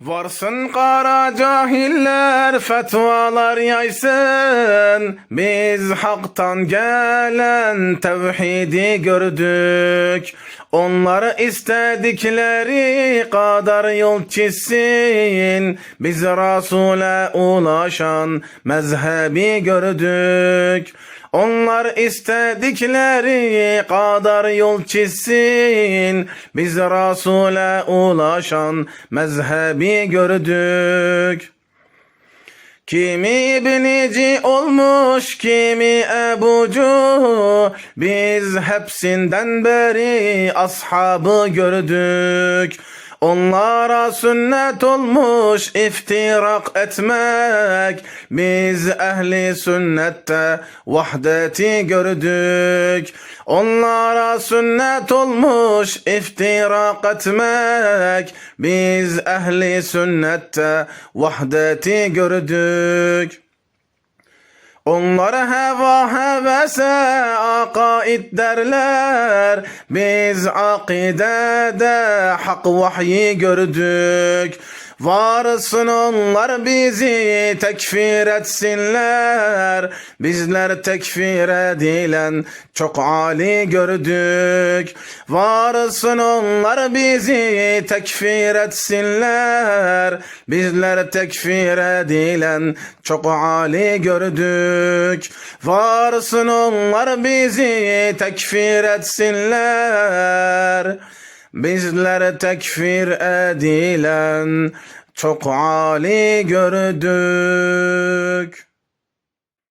Varsın kara cahiller fetvalar yaysın. Biz haktan gelen tevhidi gördük. Onları istedikleri kadar yol çizsin. Biz Resul'e ulaşan mezhebi gördük onlar istedikleri kadar yol çizsin. Biz Resul'e ulaşan mezhebi gördük. Kimi binici olmuş, kimi ebucu Biz hepsinden beri ashabı gördük Onlara sünnet olmuş iftirak etmek. Biz ehli sünnette vahdeti gördük. Onlara sünnet olmuş iftirak etmek. Biz ehli sünnette vahdeti gördük Onlara heva hevese akaid derler. Biz akidede hak vahyi gördük Varsın onlar bizi tekfir etsinler. Bizler tekfir edilen çok ali gördük. Varsın onlar bizi tekfir etsinler. Bizler tekfir edilen çok ali gördük. Varsın onlar bizi tekfir etsinler Bizler tekfir edilen çok ali gördük.